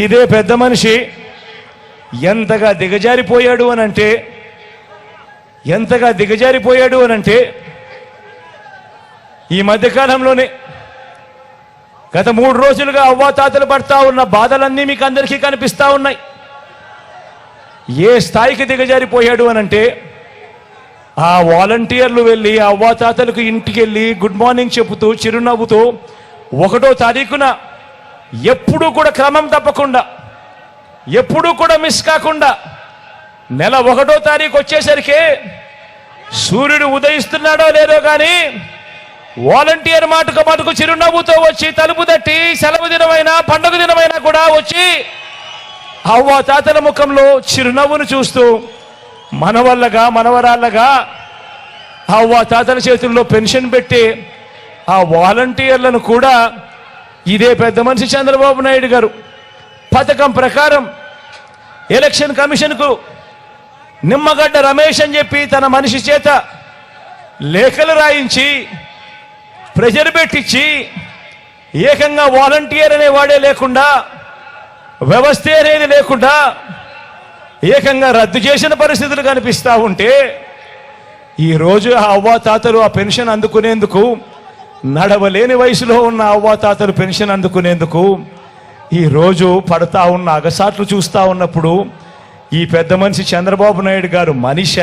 ఇదే పెద్ద మనిషి ఎంతగా దిగజారిపోయాడు అని అంటే ఎంతగా దిగజారిపోయాడు అని అంటే ఈ మధ్యకాలంలోనే గత మూడు రోజులుగా అవ్వాతాతలు పడతా ఉన్న బాధలన్నీ మీకు అందరికీ కనిపిస్తా ఉన్నాయి. ఏ స్థాయికి దిగజారిపోయాడు అని అంటే ఆ వాలంటీర్లు వెళ్ళి అవ్వాతాతలకు ఇంటికి వెళ్ళి గుడ్ మార్నింగ్ చెబుతూ చిరునవ్వుతూ ఒకటో తారీఖున ఎప్పుడూ కూడా క్రమం తప్పకుండా ఎప్పుడూ కూడా మిస్ కాకుండా నెల ఒకటో తారీఖు వచ్చేసరికి సూర్యుడు ఉదయిస్తున్నాడో లేదో కానీ వాలంటీర్ మాటకు మటుకు చిరునవ్వుతో వచ్చి తలుపు తట్టి సెలవు దినమైనా పండుగ దినమైనా కూడా వచ్చి అవ్వ తాతల ముఖంలో చిరునవ్వును చూస్తూ మనవల్లగా మనవరాళ్ళగా అవ్వ తాతల చేతుల్లో పెన్షన్ పెట్టి ఆ వాలంటీర్లను కూడా ఇదే పెద్ద మనిషి చంద్రబాబు నాయుడు గారు. పథకం ప్రకారం ఎలక్షన్ కమిషన్కు నిమ్మగడ్డ రమేష్ అని చెప్పి తన మనిషి చేత లేఖలు రాయించి ప్రెజర్ పెట్టించి ఏకంగా వాలంటీర్ అనేవాడే లేకుండా వ్యవస్థ అనేది లేకుండా ఏకంగా రద్దు చేసిన పరిస్థితులు కనిపిస్తా ఉంటే ఈరోజు ఆ అవ్వాతాతలు ఆ పెన్షన్ అందుకునేందుకు నడవలేని వయసులో ఉన్న అవ్వాతాతలు పెన్షన్ అందుకునేందుకు ఈరోజు పడతా ఉన్న అగసాట్లు చూస్తూ ఉన్నప్పుడు ఈ పెద్ద మనిషి చంద్రబాబు నాయుడు గారు మనిష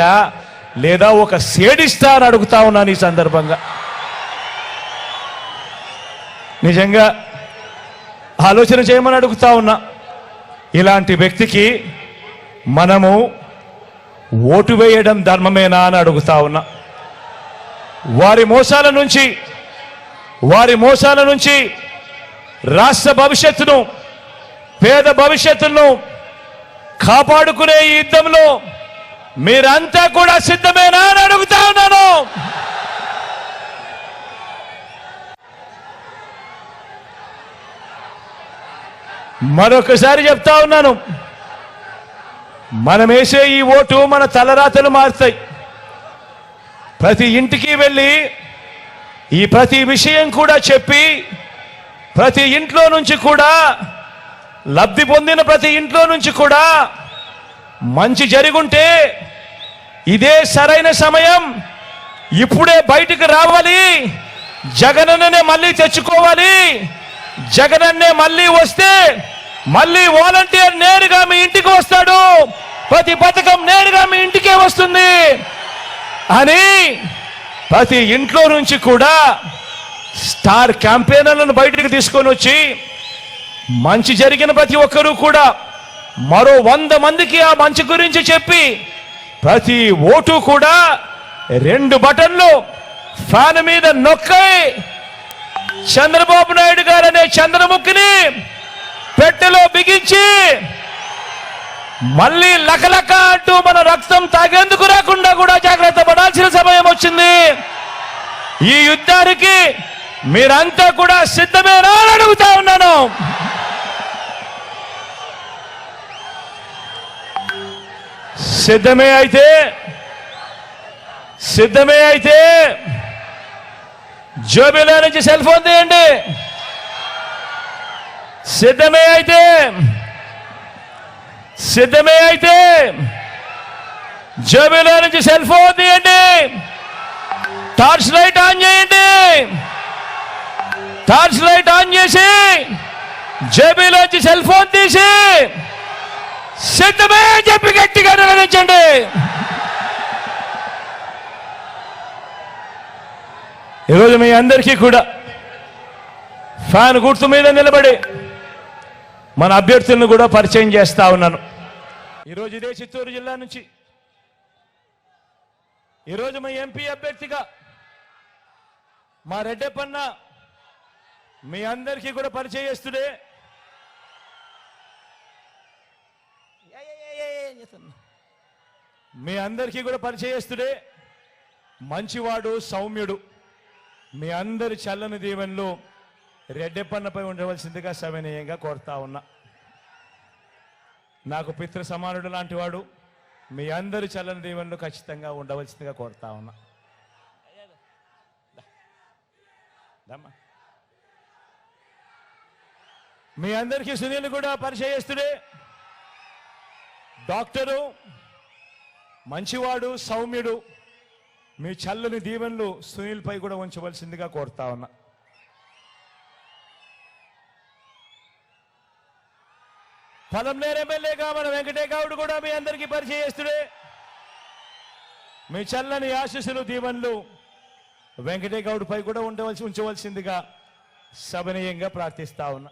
లేదా ఒక సేడిస్తా అని అడుగుతా ఉన్నాను ఈ సందర్భంగా. నిజంగా ఆలోచన చేయమని అడుగుతా ఉన్నా. ఇలాంటి వ్యక్తికి మనము ఓటు వేయడం ధర్మమేనా అని అడుగుతా ఉన్నా. వారి మోసాల నుంచి వారి మోసాల నుంచి రాష్ట్ర భవిష్యత్తును పేద భవిష్యత్తును కాపాడుకునే ఈ యుద్ధంలో మీరంతా కూడా సిద్ధమేనా అని అడుగుతా ఉన్నాను. మరొకసారి చెప్తా ఉన్నాను. మనం వేసే ఈ ఓటు మన తలరాతలు మారుతాయి. ప్రతి ఇంటికి వెళ్ళి ఈ ప్రతి విషయం కూడా చెప్పి ప్రతి ఇంట్లో నుంచి కూడా లబ్ధి పొందిన ప్రతి ఇంట్లో నుంచి కూడా మంచి జరుగుంటే ఇదే సరైన సమయం. ఇప్పుడే బయటికి రావాలి. జగనన్నే మళ్ళీ తెచ్చుకోవాలి. జగనన్నే మళ్ళీ వస్తే మళ్ళీ వాలంటీర్ నేరుగా మీ ఇంటికి వస్తాడు. ప్రతి పథకం నేరుగా మీ ఇంటికే వస్తుంది. అని ప్రతి ఇంట్లో నుంచి కూడా స్టార్ క్యాంపెయినర్లను బయటికి తీసుకొని వచ్చి మంచి జరిగిన ప్రతి ఒక్కరూ కూడా మరో వంద మందికి ఆ మంచి గురించి చెప్పి ప్రతి ఓటు కూడా రెండు బటన్లు ఫ్యాన్ మీద నొక్కై చంద్రబాబు నాయుడు గారు అనే చంద్రముఖిని పెట్టెలో బిగించి మళ్ళీ లకలక అంటూ మన రక్తం తాగేందుకు రాకుండా కూడా జాగ్రత్త వచ్చింది. ఈ యుద్ధానికి మీరంతా కూడా సిద్ధమేనా అడుగుతా ఉన్నాను. సిద్ధమే అయితే సిద్ధమే అయితే జోబిలో నుంచి సెల్ ఫోన్ తీయండి. సిద్ధమే అయితే సిద్ధమే అయితే జోబిలో నుంచి సెల్ ఫోన్ తీయండి. టార్చ్ లైట్ ఆన్ చేయండి. టార్చ్ లైట్ ఆన్ చేసి జేబీలోంచి సెల్ ఫోన్ తీసి సిద్ధమే చెప్పి గట్టిగా నిర్వహించండి ఈరోజు మీ అందరికీ కూడా ఫ్యాన్ గుర్తు మీద నిలబడి మన అభ్యర్థులను కూడా పరిచయం చేస్తా ఉన్నాను. ఈరోజు ఇదే చిత్తూరు జిల్లా నుంచి. ఈరోజు మా ఎంపీ అభ్యర్థిగా మా రెడ్డప్పన్న మీ అందరికీ కూడా పరిచయం చేస్తుడే. మీ అందరికీ కూడా పరిచయం చేస్తుడే. మంచివాడు సౌమ్యుడు. మీ అందరి చల్లని దీవెనలు రెడ్డెప్పన్నపై ఉండవలసిందిగా సవినయంగా కోరుతా ఉన్నా. నాకు పితృ సమానుడు లాంటి వాడు. మీ అందరి చల్లని దీవెనలు ఖచ్చితంగా ఉండవలసిందిగా కోరుతా ఉన్నా. దమ్మా మీ అందరికీ సునీల్ కూడా పరిచయస్తుడే డాక్టరు మంచివాడు సౌమ్యుడు మీ చల్లని దీవెనలు సునీల్ పై కూడా ఉంచవలసిందిగా కోరుతా ఉన్నా. పలంనేరు ఎమ్మెల్యేగా మన వెంకటేగౌడ్ కూడా మీ అందరికీ పరిచయస్తుడే మీ చల్లని ఆశీస్సులు దీవెనలు వెంకటే గౌడ్పై కూడా ఉండవలసి ఉంచవలసిందిగా సభనీయంగా ప్రార్థిస్తా ఉన్నా.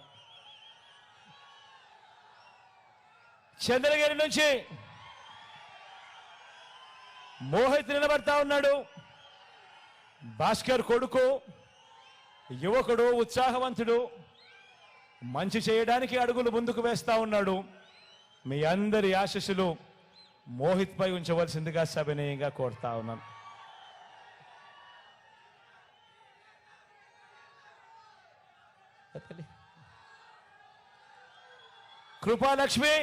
చంద్రగిరి నుంచి మోహిత్ నిలబడతా ఉన్నాడు. భాస్కర్ కొడుకు యువకుడు ఉత్సాహవంతుడు మంచి చేయడానికి అడుగులు ముందుకు వేస్తా ఉన్నాడు. మీ అందరి ఆశస్సులు మోహిత్ పై ఉంచవలసిందిగా సవినయంగా కోరుతా ఉన్నాను. కృపాలక్ష్మి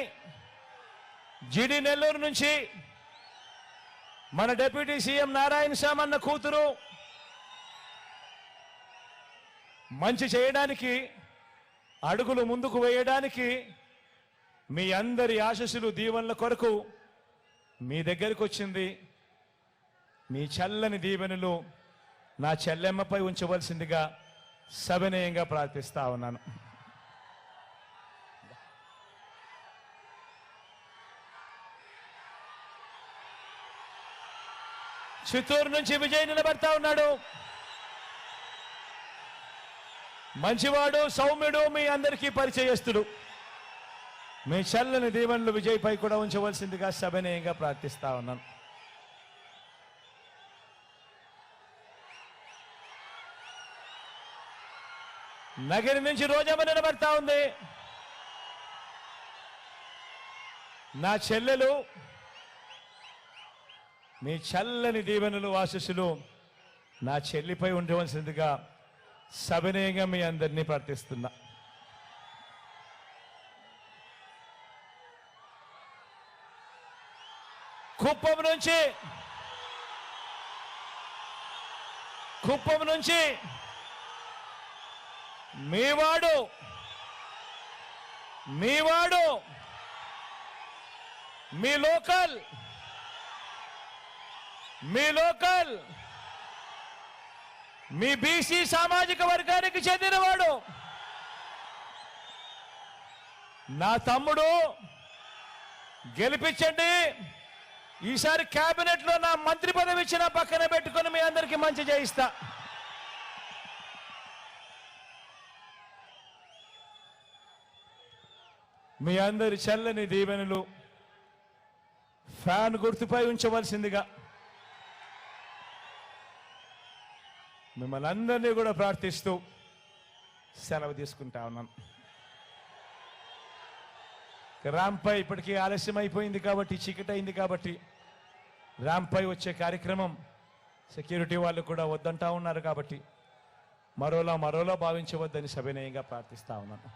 జిడి నెల్లూరు నుంచి మన డిప్యూటీ సీఎం నారాయణ సామన్న కూతురు మంచి చేయడానికి అడుగులు ముందుకు వేయడానికి మీ అందరి ఆశస్సులు దీవెనల కొరకు మీ దగ్గరికి వచ్చింది. మీ చల్లని దీవెనలు నా చెల్లెమ్మపై ఉంచవలసిందిగా సవినయంగా ప్రార్థిస్తా ఉన్నాను. చిత్తూరు నుంచి విజయ్ నిలబడతా ఉన్నాడు. మంచివాడు సౌమ్యుడు మీ అందరికీ పరిచయస్తుడు. మీ చల్లని దీవెనలు విజయ్ పై కూడా ఉంచవలసిందిగా సభనీయంగా ప్రార్థిస్తా ఉన్నాను. నగరి నుంచి రోజమ్మ నిలబడతా ఉంది. నా చెల్లెలు మీ చల్లని దీవెనలు ఆశస్సులు నా చెల్లిపై ఉండవలసిందిగా సవినయంగా మీ అందరినీ ప్రార్థిస్తున్నా. కుప్పం నుంచి కుప్పం నుంచి మీవాడు. మీవాడు. మీ లోకల్. మీ లోకల్. మీ బీసీ సామాజిక వర్గానికి చెందినవాడు. నా తమ్ముడు గెలిపించండి. ఈసారి క్యాబినెట్లో నా మంత్రి పదవి ఇచ్చిన పక్కన పెట్టుకొని మీ అందరికీ మంచి చేయిస్తా. మీ అందరి చల్లని దీవెనలు ఫ్యాన్ గుర్తుపై ఉంచవలసిందిగా మిమ్మల్ని అందరినీ కూడా ప్రార్థిస్తూ సెలవు తీసుకుంటా ఉన్నాను. రాంపై ఇప్పటికీ ఆలస్యం అయిపోయింది కాబట్టి చీకటి అయింది కాబట్టి రాంపై వచ్చే కార్యక్రమం సెక్యూరిటీ వాళ్ళు కూడా వద్దంటా ఉన్నారు కాబట్టి మరోలా మరోలా భావించవద్దని సవినయంగా ప్రార్థిస్తా ఉన్నాను.